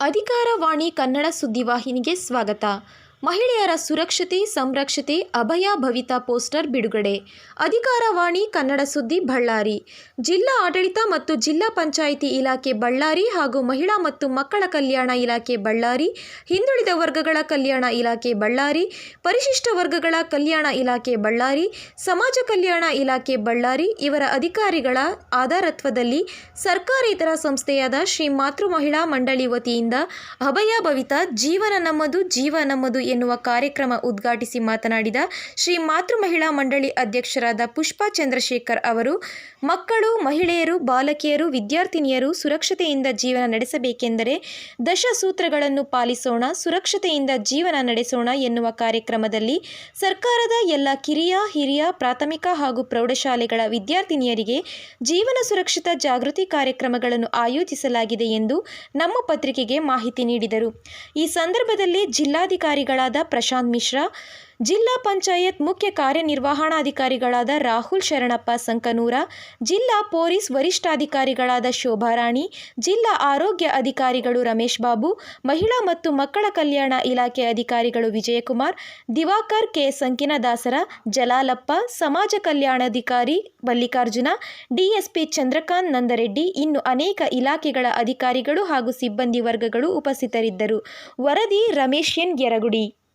ಅಧಿಕಾರವಾಣಿ ಕನ್ನಡ ಸುದ್ದಿವಾಹಿನಿಗೆ ಸ್ವಾಗತ. ಮಹಿಳೆಯರ ಸುರಕ್ಷತೆ, ಸಂರಕ್ಷತೆ, ಅಭಯ ಭವಿತಾ ಪೋಸ್ಟರ್ ಬಿಡುಗಡೆ. ಅಧಿಕಾರವಾಣಿ ಕನ್ನಡ ಸುದ್ದಿ ಬಳ್ಳಾರಿ. ಜಿಲ್ಲಾ ಆಡಳಿತ ಮತ್ತು ಜಿಲ್ಲಾ ಪಂಚಾಯಿತಿ ಇಲಾಖೆ ಬಳ್ಳಾರಿ ಹಾಗೂ ಮಹಿಳಾ ಮತ್ತು ಮಕ್ಕಳ ಕಲ್ಯಾಣ ಇಲಾಖೆ ಬಳ್ಳಾರಿ, ಹಿಂದುಳಿದ ವರ್ಗಗಳ ಕಲ್ಯಾಣ ಇಲಾಖೆ ಬಳ್ಳಾರಿ, ಪರಿಶಿಷ್ಟ ವರ್ಗಗಳ ಕಲ್ಯಾಣ ಇಲಾಖೆ ಬಳ್ಳಾರಿ, ಸಮಾಜ ಕಲ್ಯಾಣ ಇಲಾಖೆ ಬಳ್ಳಾರಿ ಇವರ ಅಧಿಕಾರಿಗಳ ಆಧಾರತ್ವದಲ್ಲಿ ಸರ್ಕಾರೇತರ ಸಂಸ್ಥೆಯಾದ ಶ್ರೀ ಮಾತೃ ಮಹಿಳಾ ಮಂಡಳಿ ವತಿಯಿಂದ ಅಭಯ ಭವಿತ, ಜೀವನ ನಮ್ಮದು, ಜೀವ ನಮ್ಮದು ಎನ್ನುವ ಕಾರ್ಯಕ್ರಮ ಉದ್ಘಾಟಿಸಿ ಮಾತನಾಡಿದ ಶ್ರೀ ಮಾತೃ ಮಹಿಳಾ ಮಂಡಳಿ ಅಧ್ಯಕ್ಷರಾದ ಪುಷ್ಪಾ ಚಂದ್ರಶೇಖರ್ ಅವರು, ಮಕ್ಕಳು, ಮಹಿಳೆಯರು, ಬಾಲಕಿಯರು, ವಿದ್ಯಾರ್ಥಿನಿಯರು ಸುರಕ್ಷತೆಯಿಂದ ಜೀವನ ನಡೆಸಬೇಕೆಂದರೆ ದಶ ಸೂತ್ರಗಳನ್ನು ಪಾಲಿಸೋಣ, ಸುರಕ್ಷತೆಯಿಂದ ಜೀವನ ನಡೆಸೋಣ ಎನ್ನುವ ಕಾರ್ಯಕ್ರಮದಲ್ಲಿ ಸರ್ಕಾರದ ಎಲ್ಲ ಕಿರಿಯ, ಹಿರಿಯ, ಪ್ರಾಥಮಿಕ ಹಾಗೂ ಪ್ರೌಢಶಾಲೆಗಳ ವಿದ್ಯಾರ್ಥಿನಿಯರಿಗೆ ಜೀವನ ಸುರಕ್ಷಿತ ಜಾಗೃತಿ ಕಾರ್ಯಕ್ರಮಗಳನ್ನು ಆಯೋಜಿಸಲಾಗಿದೆ ಎಂದು ನಮ್ಮ ಪತ್ರಿಕೆಗೆ ಮಾಹಿತಿ ನೀಡಿದರು. ಈ ಸಂದರ್ಭದಲ್ಲಿ ಜಿಲ್ಲಾಧಿಕಾರಿಗಳಾದ ಪ್ರಶಾಂತ್ ಮಿಶ್ರಾ ಜಿಲ್ಲಾ ಪಂಚಾಯತ್ ಮುಖ್ಯ ಕಾರ್ಯನಿರ್ವಹಣಾಧಿಕಾರಿಗಳಾದ ರಾಹುಲ್ ಶರಣಪ್ಪ ಸಂಕನೂರ, ಜಿಲ್ಲಾ ಪೊಲೀಸ್ ವರಿಷ್ಠಾಧಿಕಾರಿಗಳಾದ ಶೋಭಾರಾಣಿ ಜಿಲ್ಲಾ ಆರೋಗ್ಯ ಅಧಿಕಾರಿಗಳು ರಮೇಶ್ ಬಾಬು, ಮಹಿಳಾ ಮತ್ತು ಮಕ್ಕಳ ಕಲ್ಯಾಣ ಇಲಾಖೆ ಅಧಿಕಾರಿಗಳು ವಿಜಯಕುಮಾರ್, ದಿವಾಕರ್ ಕೆ. ಸಂಕಿನದಾಸರ, ಜಲಾಲಪ್ಪ, ಸಮಾಜ ಕಲ್ಯಾಣಾಧಿಕಾರಿ ಮಲ್ಲಿಕಾರ್ಜುನ, ಡಿಎಸ್ಪಿ ಚಂದ್ರಕಾಂತ್ ನಂದರೆಡ್ಡಿ, ಇನ್ನು ಅನೇಕ ಇಲಾಖೆಗಳ ಅಧಿಕಾರಿಗಳು ಹಾಗೂ ಸಿಬ್ಬಂದಿ ವರ್ಗಗಳು ಉಪಸ್ಥಿತರಿದ್ದರು. ವರದಿ ರಮೇಶ್ ಎನ್. ಯರಗುಡಿ.